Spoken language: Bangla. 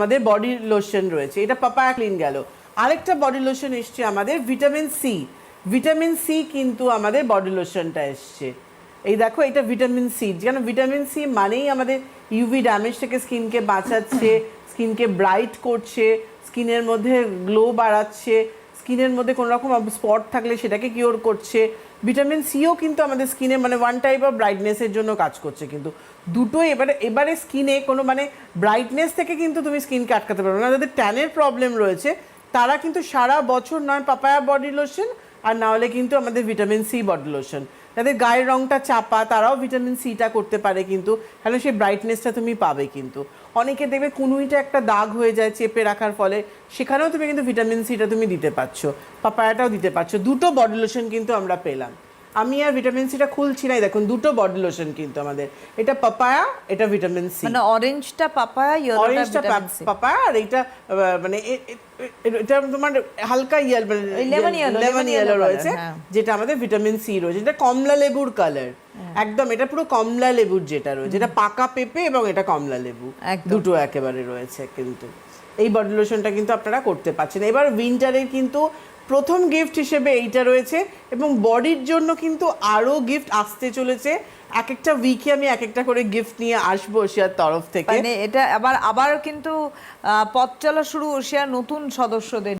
আমাদের বডি লোশন রয়েছে। এটা পাপায়া ক্লিন গেল। আরেকটা বডি লোশন এসছে আমাদের ভিটামিন সি ভিটামিন সি কিন্তু আমাদের বডি লোশনটা এসছে। এই দেখো, এটা ভিটামিন সি কেন ভিটামিন সি মানেই আমাদের ইউভি ড্যামেজ থেকে স্কিনকে বাঁচাচ্ছে স্কিনকে ব্রাইট করছে স্কিনের মধ্যে গ্লো বাড়াচ্ছে। স্কিনের মধ্যে কোনো রকম স্পট থাকলে সেটাকে কিওর করছে। ভিটামিন সিও কিন্তু আমাদের স্কিনে মানে ওয়ান টাইপ অফ ব্রাইটনেসের জন্য কাজ করছে কিন্তু। দুটো এবারে এবারে স্কিনে কোনো মানে ব্রাইটনেস থেকে কিন্তু তুমি স্কিনকে আটকাতে পারবে না। যাদের ট্যানের প্রবলেম রয়েছে। তারা কিন্তু সারা বছর নয়, পাপায়া বডি লোশন আর না হলে কিন্তু আমাদের ভিটামিন সি বডি লোশন যাদের গায়ের রংটা চাপা, তারাও ভিটামিন সিটা করতে পারে কিন্তু। তাহলে সেই ব্রাইটনেসটা তুমি পাবে কিন্তু। অনেকে দেখবে কুনুইটা একটা দাগ হয়ে যায় চেপে রাখার ফলে। সেখানেও তুমি কিন্তু ভিটামিন সিটা তুমি দিতে পারছ, পাপায়াটাও দিতে পারছ। দুটো বডি লোশন কিন্তু আমরা পেলাম। আমি আর ভিটামিন সিটা খুলছি না। দেখুন দুটো বডি লোশন কিন্তু আমাদের। এটা পাপায়া এটা ভিটামিন সি মানে অরেঞ্জটা পাপায়া অরেঞ্জটা পাপায়া আর আহ, মানে এটা তোমার হালকা ইয়েল lemon yellow, লেমন ইয়েলো রয়েছে হ্যাঁ। যেটা আমাদের ভিটামিন সি রয়েছে। এটা কমলা লেবুর কালার একদম এটা পুরো কমলা লেবুর যেটা রয়েছে। এটা পাকা পেঁপে এবং এটা কমলা লেবু। দুটো একেবারে রয়েছে কিন্তু। এই বডি লোশনটা কিন্তু আপনারা করতে পারছেন। এবার উইন্টারের কিন্তু প্রথম গিফট হিসেবে এইটা রয়েছে এবং বডির জন্য কিন্তু আরও গিফট আসতে চলেছে। এক একটা উইকে আমি এক একটা করে গিফট নিয়ে আসব ওশিয়ার তরফ থেকে। মানে এটা আবার আবার কিন্তু পথ চলা শুরু ওশিয়ার নতুন সদস্যদের